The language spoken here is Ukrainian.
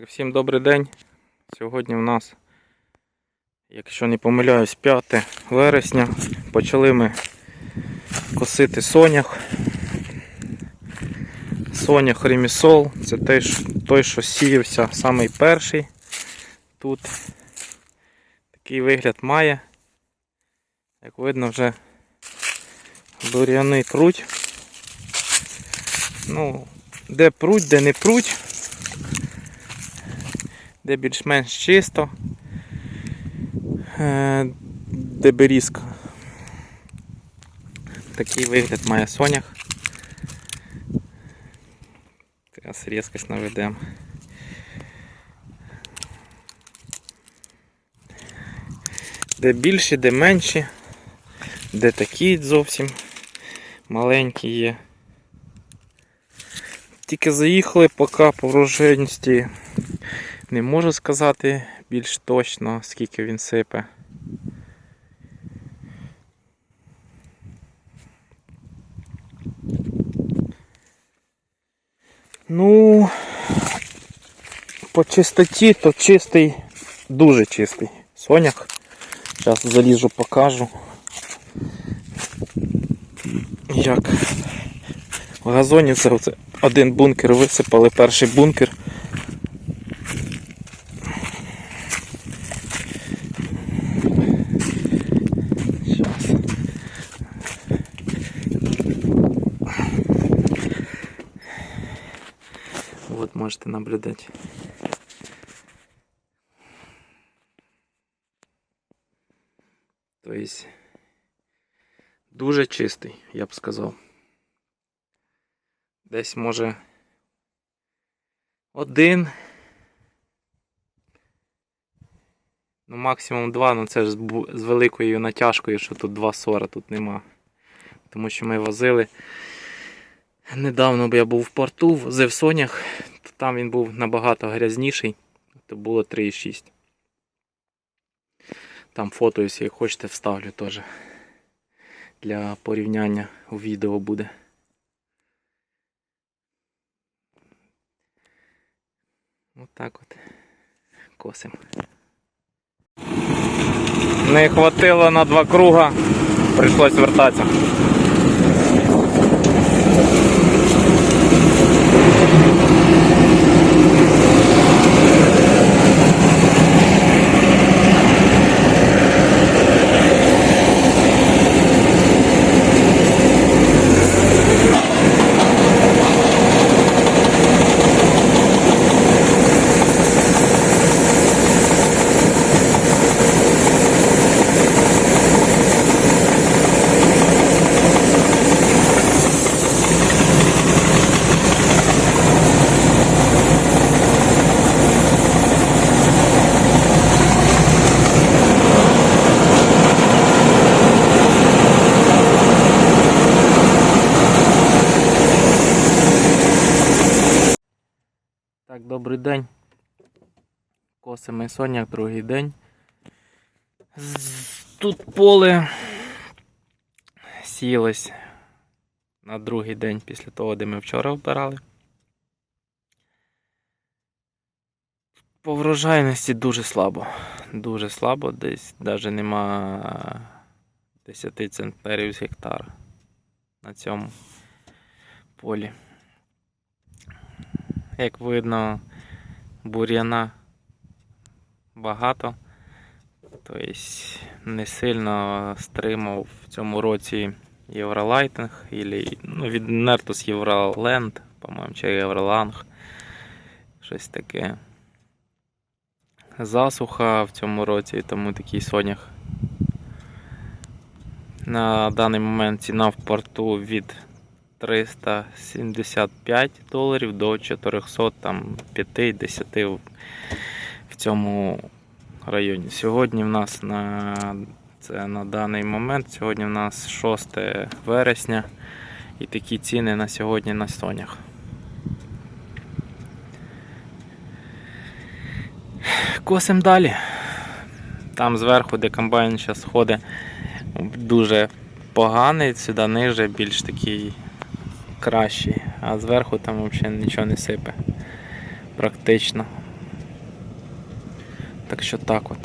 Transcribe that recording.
Так, всім добрий день. Сьогодні в нас, якщо не помиляюсь, 5 вересня. Почали ми косити сонях. Сонях ремісол. Це той, той, що сіявся самий перший. Тут такий вигляд має. Як видно, вже бур'яни пруть. Ну, де пруть, де не пруть де більш-менш чисто, е, де берізка. Такий вигляд має сонях. Зараз різкость наведемо. Де більші, де менші, де такі зовсім маленькі є. Тільки заїхали поки по врожайності не можу сказати більш точно, скільки він сипе. Ну, по чистоті, то чистий, дуже чистий соняк. Зараз заліжу, покажу. Як в газоні це оце один бункер висипали, перший бункер. Вот можете наблюдать. То дуже чистий, я б сказав. Десь може один. Ну, максимум два, ну це ж з великою натяжкою, що тут два сора тут нема. Тому що ми возили. Недавно б я був в порту, возив сонях, то там він був набагато грязніший, то було 3,6. Там фото, якщо хочете, вставлю теж. Для порівняння у відео буде. Отак от. Косим. Не хватило на два круга, прийшлось вертатися. Так, добрий день. Косимо соняк, другий день. Тут поле сіялось на другий день після того, де ми вчора вбирали. По врожайності дуже слабо. Дуже слабо, десь навіть нема 10 центнерів з гектара на цьому полі. Як видно, бур'яна багато. Тобто не сильно стримав в цьому році Євролайтинг, ілі, ну, від Нертус Євроленд, по-моєму, чи Євроланг. Щось таке. Засуха в цьому році, тому такий сонях. На даний момент ціна в порту від 375 доларів до 405-10 в- в цьому районі. Сьогодні в нас на це на даний момент. Сьогодні в нас 6 вересня і такі ціни на сьогодні на сонях. Косим далі. Там зверху, де комбайн зараз ходить, дуже поганий, сюди ниже більш такий кращий. А зверху там взагалі нічого не сипе. Практично. Так що так от.